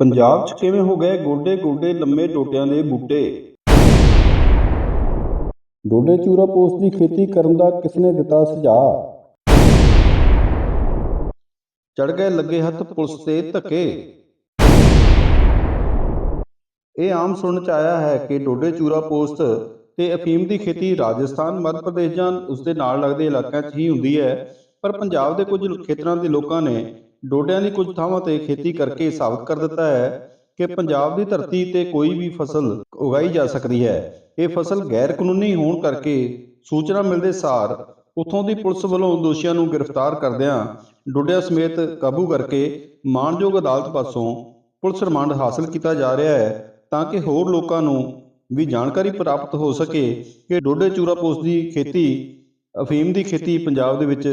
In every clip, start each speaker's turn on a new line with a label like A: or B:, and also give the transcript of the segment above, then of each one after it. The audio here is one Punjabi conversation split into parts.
A: ਪੰਜਾਬ 'ਚ ਕਿਵੇਂ ਹੋ ਗਏ ਗੋਡੇ ਗੋਡੇ ਲੰਮੇ ਟੋਟਿਆਂ ਦੇ ਬੂਟੇ? ਡੋਡੇ ਚੂਰਾ ਪੋਸਟ ਦੀ ਖੇਤੀ ਕਰਨ ਦਾ ਕਿਸਨੇ ਦਿੱਤਾ ਸੁਝਾਅ? ਚੜ ਗਏ ਲੱਗੇ ਹੱਥ ਪੁਲਿਸ ਤੇ ਧੱਕੇ। ਇਹ ਆਮ ਸੁਣਨ ਚ ਆਇਆ ਹੈ ਕਿ ਡੋਡੇ ਚੂਰਾ ਪੋਸਟ ਤੇ ਅਫੀਮ ਦੀ ਖੇਤੀ ਰਾਜਸਥਾਨ ਮੱਧ ਪ੍ਰਦੇਸ਼ ਜਾਂ ਉਸ ਦੇ ਨਾਲ ਲੱਗਦੇ ਇਲਾਕਿਆਂ 'ਚ ਹੀ ਹੁੰਦੀ ਹੈ ਪਰ ਪੰਜਾਬ ਦੇ ਕੁਝ ਖੇਤਰਾਂ ਦੇ ਲੋਕਾਂ ਨੇ ਡੋਡਿਆਂ ਦੀ ਕੁਝ ਥਾਵਾਂ ਤੇ ਖੇਤੀ ਕਰਕੇ ਸਾਬਤ ਕਰ ਦਿੱਤਾ ਹੈ ਕਿ ਪੰਜਾਬ ਦੀ ਧਰਤੀ ਤੇ ਕੋਈ ਵੀ ਫਸਲ ਉਗਾਈ ਜਾ ਸਕਦੀ ਹੈ। ਇਹ ਫਸਲ ਗੈਰ ਕਾਨੂੰਨੀ ਹੋਣ ਕਰਕੇ ਸੂਚਨਾ ਮਿਲਦੇ ਸਾਰ ਉੱਥੋਂ ਦੀ ਪੁਲਿਸ ਵੱਲੋਂ ਦੋਸ਼ੀਆਂ ਨੂੰ ਗ੍ਰਿਫਤਾਰ ਕਰਦਿਆਂ ਡੋਡਿਆਂ ਸਮੇਤ ਕਾਬੂ ਕਰਕੇ ਮਾਣਯੋਗ ਅਦਾਲਤ ਪਾਸੋਂ ਪੁਲਿਸ ਰਿਮਾਂਡ ਹਾਸਲ ਕੀਤਾ ਜਾ ਰਿਹਾ ਹੈ ਤਾਂ ਕਿ ਹੋਰ ਲੋਕਾਂ ਨੂੰ ਵੀ ਜਾਣਕਾਰੀ ਪ੍ਰਾਪਤ ਹੋ ਸਕੇ ਕਿ ਡੋਡੇ ਚੂਰਾ ਪੋਸਟ ਦੀ ਖੇਤੀ, ਅਫੀਮ ਦੀ ਖੇਤੀ ਪੰਜਾਬ ਦੇ ਵਿੱਚ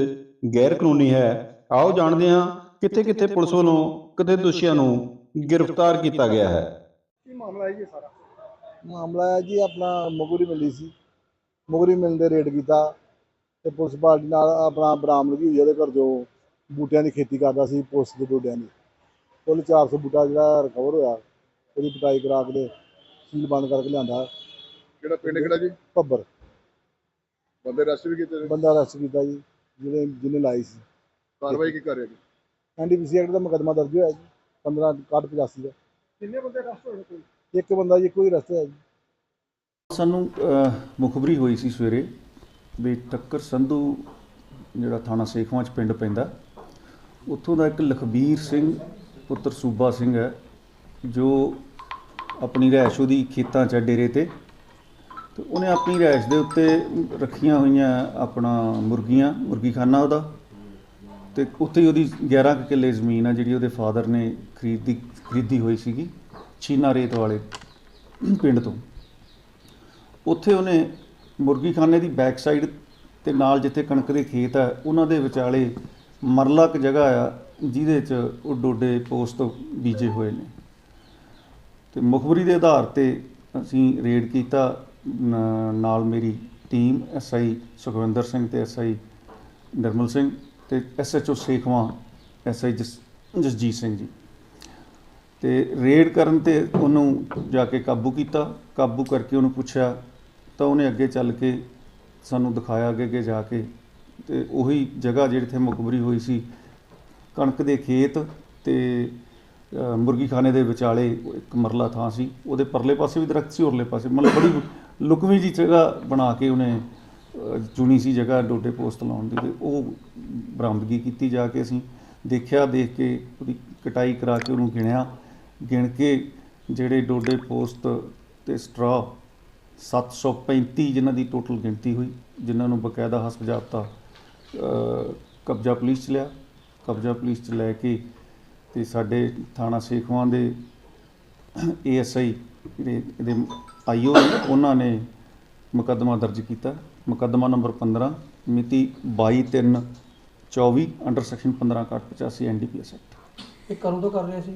A: ਗੈਰ ਕਾਨੂੰਨੀ ਹੈ। ਆਓ ਜਾਣਦੇ ਹਾਂ ਕਿੱਥੇ ਕਿੱਥੇ ਪੁਲਿਸ ਵੱਲੋਂ ਕਿਤੇ ਦੋਸ਼ੀਆਂ ਨੂੰ ਗ੍ਰਿਫਤਾਰ ਕੀਤਾ ਗਿਆ ਹੈ?
B: ਕੀ ਮਾਮਲਾ ਹੈ ਜੀ ਸਾਰਾ?
C: ਮਾਮਲਾ ਹੈ ਜੀ ਆਪਣਾ ਮੁਗਰੀ ਮਿਲੀ ਸੀ। ਮੁਗਰੀ ਮਿਲ ਦੇ ਰੇਡ ਕੀਤਾ ਤੇ ਪੁਲਿਸ ਪਾਰਟੀ ਨਾਲ ਆਪਣਾ ਬਰਾਮਦਗੀ ਹੋਈ ਉਹਦੇ ਘਰ ਜੋ ਬੂਟਿਆਂ ਦੀ ਖੇਤੀ ਕਰਦਾ ਸੀ ਪੁਲਿਸ ਦੇ ਡੋਡਿਆਂ ਦੀ। ਕੁੱਲ 400 ਬੂਟਾ ਜਿਹੜਾ ਰਿਕਵਰ ਹੋਇਆ ਉਹਦੀ ਪਟਾਈ ਕਰਾ ਕੇ ਸੀਲ ਬੰਦ ਕਰਕੇ ਲਿਆਂਦਾ।
B: ਕਿਹੜਾ ਪਿੰਡ ਕਿਹੜਾ ਜੀ?
C: ਭੱਬਰ।
B: ਬੰਦੇ ਰੈਸਟ ਵੀ ਕੀਤੇ ਨੇ?
C: ਬੰਦਾ ਅਰੈਸਟ ਕੀਤਾ ਜੀ ਜਿਹਨੇ ਜਿਹਨੇ ਲਾਈ ਸੀ।
B: ਕਾਰਵਾਈ ਕੀ ਕਰ ਰਹੇ ਜੀ
C: ਐਨਡੀਪੀਸੀ ਐਕਟ ਦਾ ਮੁਕੱਦਮਾ ਦਰਜ ਹੋਇਆ ਜੀ 15 85 ਦਾ।
B: ਕਿੰਨੇ ਬੰਦੇ ਅਰੈਸਟ ਹੋਏ ਕੋਈ?
C: ਇੱਕ ਬੰਦਾ ਜੀ ਕੋਈ ਅਰੈਸਟ ਹੋਇਆ ਜੀ।
D: ਸਾਨੂੰ ਮੁਖਬਰੀ ਹੋਈ ਸੀ ਸਵੇਰੇ ਵੀ ਟੱਕਰ ਸੰਧੂ ਜਿਹੜਾ ਥਾਣਾ ਸੇਖਵਾਂ ਚ ਪਿੰਡ ਪੈਂਦਾ ਉੱਥੋਂ ਦਾ ਇੱਕ ਲਖਬੀਰ ਸਿੰਘ ਪੁੱਤਰ ਸੂਬਾ ਸਿੰਘ ਹੈ ਜੋ ਆਪਣੀ ਰਿਹਾਇਸ਼ ਉਹਦੀ ਖੇਤਾਂ 'ਚ ਹੈ ਡੇਰੇ ਤੇ। ਤੇ ਉਹਨੇ ਆਪਣੀ ਰਿਹਾਇਸ਼ ਦੇ ਉੱਤੇ ਰੱਖੀਆਂ ਹੋਈਆਂ ਆਪਣਾ ਮੁਰਗੀਆਂ ਮੁਰਗੀਖਾਨਾ ਉਹਦਾ। ਤੇ ਉੱਥੇ ਹੀ ਉਹਦੀ 11 ਕੁ ਕਿੱਲੇ ਜ਼ਮੀਨ ਆ ਜਿਹੜੀ ਉਹਦੇ ਫਾਦਰ ਨੇ ਖਰੀਦੀ ਖਰੀਦੀ ਹੋਈ ਸੀਗੀ ਛੀਨਾ ਰੇਤ ਵਾਲੇ ਪਿੰਡ ਤੋਂ। ਉੱਥੇ ਉਹਨੇ ਮੁਰਗੀਖਾਨੇ ਦੀ ਬੈਕ ਸਾਈਡ ਤੇ ਨਾਲ ਜਿੱਥੇ ਕਣਕ ਦੇ ਖੇਤ ਆ, ਉਹਨਾਂ ਦੇ ਵਿਚਾਲੇ ਮਰਲਾ ਇੱਕ ਜਗ੍ਹਾ ਆ, ਜਿਹਦੇ 'ਚ ਉਹ ਡੋਡੇ ਪੋਸਟ ਬੀਜੇ ਹੋਏ ਨੇ। ਤੇ ਮੁਖਬਰੀ ਦੇ ਆਧਾਰ ਤੇ ਅਸੀਂ ਰੇਡ ਕੀਤਾ ਨਾਲ ਮੇਰੀ ਟੀਮ ਐਸਆਈ ਸੁਖਵਿੰਦਰ ਸਿੰਘ ਤੇ ਐਸਆਈ ਨਿਰਮਲ ਸਿੰਘ। ਤੇ ਐਸਐਚਓ ਸੇਖਵਾਂ ਐਸਆਈ ਜਸਜੀਤ ਸਿੰਘ ਜੀ। ਤੇ ਰੇਡ ਕਰਨ ਤੇ ਉਹਨੂੰ ਜਾ ਕੇ ਕਾਬੂ ਕੀਤਾ ਕਾਬੂ ਕਰਕੇ ਉਹਨੂੰ ਪੁੱਛਿਆ ਤਾਂ ਉਹਨੇ ਅੱਗੇ ਚੱਲ ਕੇ ਸਾਨੂੰ ਦਿਖਾਇਆ ਅੱਗੇ ਅੱਗੇ ਜਾ ਕੇ। ਤੇ ਉਹੀ ਜਗ੍ਹਾ ਜਿਹੜੀ ਤੇ ਮੁਖਬਰੀ ਹੋਈ ਸੀ ਕਣਕ ਦੇ ਖੇਤ ਤੇ ਅ, ਮੁਰਗੀਖਾਨੇ ਦੇ ਵਿਚਾਲੇ ਇੱਕ ਮਰਲਾ ਥਾਂ ਸੀ। ਉਹਦੇ ਪਰਲੇ ਪਾਸੇ ਵੀ ਦਰਖਤ ਸੀ ਉਰਲੇ ਪਾਸੇ। ਮਤਲਬ ਬੜੀ ਲੁਕਵੀਂ ਜੀ ਜਗ੍ਹਾ ਬਣਾ ਕੇ ਉਹਨੇ ਚੁਣੀ ਸੀ ਜਗ੍ਹਾ ਡੋਡੇ ਪੋਸਟ ਲਾਉਣ ਦੀ ਤੇ ਉਹ ਬਰਾਮਦਗੀ ਕੀਤੀ ਜਾ ਕੇ ਅਸੀਂ ਦੇਖਿਆ, ਦੇਖ ਕੇ ਉਹਦੀ ਕਟਾਈ ਕਰਾ ਕੇ ਉਹਨੂੰ ਗਿਣਿਆ। ਗਿਣ ਕੇ ਜਿਹੜੇ ਡੋਡੇ ਪੋਸਟ ਤੇ ਸਟਰਾ 735 ਜਿਨ੍ਹਾਂ ਦੀ ਟੋਟਲ ਗਿਣਤੀ ਹੋਈ, ਜਿਨ੍ਹਾਂ ਨੂੰ ਬਕਾਇਦਾ ਹਸਪ ਕਬਜ਼ਾ ਪੁਲਿਸ ਚ ਲਿਆ। ਕਬਜ਼ਾ ਪੁਲਿਸ ਚ ਲੈ ਕੇ ਤੇ ਸਾਡੇ ਥਾਣਾ ਸੇਖਵਾਂ ਦੇ ਏਐਸਆਈ ਜਿਹੜੇ ਇਹਦੇ ਆਈਓ ਉਹਨਾਂ ਨੇ ਮੁਕੱਦਮਾ ਦਰਜ ਕੀਤਾ। ਮੁਕੱਦਮਾ ਨੰਬਰ 15 ਮਿਤੀ 22/3/24 ਅੰਡਰ ਸੈਕਸ਼ਨ 15/85 ਐਨਡੀਪੀਐਸ ਐਕਟ।
E: ਇਹ ਕਦੋਂ ਤੋਂ ਕਰ ਰਹੇ ਸੀ?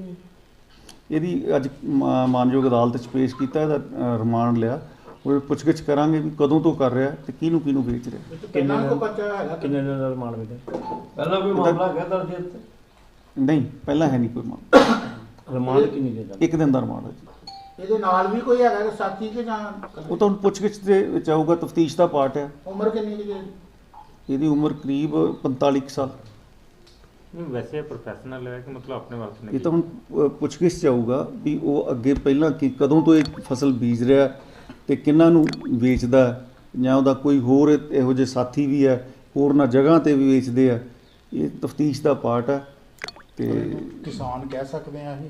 D: ਇਹਦੀ ਅੱਜ ਮਾਨਯੋਗ ਅਦਾਲਤ 'ਚ ਪੇਸ਼ ਕੀਤਾ ਇਹਦਾ ਰਿਮਾਂਡ ਲਿਆ। ਉਹ ਪੁੱਛਗਿੱਛ ਕਰਾਂਗੇ ਵੀ ਕਦੋਂ ਤੋਂ ਕਰ ਰਿਹਾ ਤੇ ਕਿਹਨੂੰ ਕਿਹਨੂੰ ਵੇਚ ਰਿਹਾ।
E: ਕਿੰਨੇ ਕੋ ਬੱਚਾ ਹੈਗਾ ਕਿੰਨੇ ਦਿਨ ਦਾ ਰਿਮਾਂਡ ਮਿਲਿਆ ਪਹਿਲਾਂ ਕੋਈ ਮਾਮਲਾ ਹੈਗਾ ਦਰਜ
D: ਨਹੀਂ ਪਹਿਲਾਂ ਹੈ ਨਹੀਂ ਕੋਈ ਮਾਮਲਾ।
E: ਰਿਮਾਂਡ ਕਿੰਨੀ ਦਿਨ ਦਾ?
D: ਇੱਕ ਦਿਨ ਦਾ ਰਿਮਾਂਡ ਹੈ ਜੀ।
F: ਇਹਦੇ ਨਾਲ ਵੀ ਕੋਈ ਹੈਗਾ ਕਿ ਸਾਥੀ ਕਿ ਜਾਂ
D: ਉਹ ਤਾਂ ਹੁਣ ਪੁੱਛਗਿੱਛ ਦੇ ਵਿੱਚ ਆਊਗਾ ਤਫਤੀਸ਼ ਦਾ ਪਾਰਟ ਹੈ।
F: ਉਮਰ ਕਿੰਨੀ ਕੁ ਜੀ
D: ਇਹਦੀ? ਉਮਰ ਕਰੀਬ 45 ਕੁ ਸਾਲ।
G: ਨਹੀਂ ਵੈਸੇ ਪ੍ਰੋਫੈਸ਼ਨਲ ਹੈ ਕਿ ਮਤਲਬ ਆਪਣੇ ਵਾਸਤੇ
D: ਇਹ ਤਾਂ ਹੁਣ ਅ, ਪੁੱਛਗਿੱਛ 'ਚ ਆਊਗਾ ਵੀ ਉਹ ਅੱਗੇ ਪਹਿਲਾਂ ਕਿ ਕਦੋਂ ਤੋਂ ਇਹ ਫਸਲ ਬੀਜ ਰਿਹਾ ਤੇ ਕਿੰਨਾਂ ਨੂੰ ਵੇਚਦਾ ਹੈ, ਜਾਂ ਉਹਦਾ ਕੋਈ ਹੋਰ ਇਹੋ ਜਿਹੇ ਸਾਥੀ ਵੀ ਹੈ ਹੋਰਨਾਂ ਜਗ੍ਹਾ ਤੇ ਵੀ ਵੇਚਦੇ ਆ। ਇਹ ਤਫਤੀਸ਼ ਦਾ ਪਾਰਟ ਹੈ ਤੇ
F: ਕਿਸਾਨ ਕਹਿ ਸਕਦੇ ਆ ਇਹ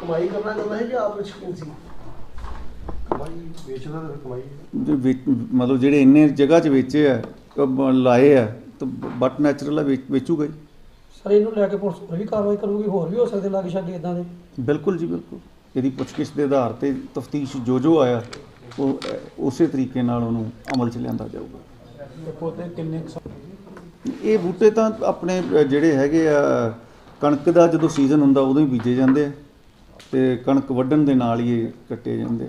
E: ਕਮਾਈ ਕਰਨਾ ਚਾਹੁੰਦਾ ਹੈ ਕਿ ਆਪ ਸ਼ਕੀਨ ਸੀ? ਕਮਾਈ ਵੇਚਦਾ ਤਾਂ ਕਮਾਈ
D: ਜੇ ਵੇਚ- ਮਤਲਬ ਜਿਹੜੇ ਇੰਨੇ ਜਗ੍ਹਾ 'ਚ ਵੇਚੇ ਆ ਅਹ ਬ- ਲਾਏ ਆ ਤਾਂ ਬਟ ਨੈਚੁਰਲ ਆ ਵੇਚ- ਵੇਚੂਗਾ ਹੀ
E: ਸਰ ਇਹਨੂੰ ਲੈ ਕੇ ਪੁਲਿਸ ਹੋਰ ਵੀ ਕਾਰਵਾਈ ਕਰੂਗੀ ਹੋਰ ਵੀ ਹੋ ਸਕਦੇ ਲਾਗੇ ਛਾਗੇ ਇਦਾਂ ਦੇ?
D: ਬਿਲਕੁਲ ਜੀ ਬਿਲਕੁਲ। ਇਹਦੀ ਪੁੱਛਗਿੱਛ ਦੇ ਆਧਾਰ ਤੇ ਤਫਤੀਸ਼ ਜੋ ਜੋ ਆਇਆ ਉਹ ਉਸੇ ਤਰੀਕੇ ਨਾਲ ਉਹਨੂੰ ਅਮਲ 'ਚ ਲਿਆਂਦਾ ਜਾਊਗਾ।
F: ਕਿੰਨੇ ਸਾ-
D: ਇਹ ਬੂਟੇ ਤਾਂ ਆਪਣੇ ਜਿਹੜੇ ਹੈਗੇ ਆ ਕਣਕ ਦਾ ਜਦੋਂ ਸੀਜ਼ਨ ਹੁੰਦਾ ਉਦੋਂ ਹੀ ਬੀਜੇ ਜਾਂਦੇ ਆ। ਤੇ ਕਣਕ ਵੱਢਣ ਦੇ ਨਾਲ ਹੀ ਇਹ ਕੱਟੇ ਜਾਂਦੇ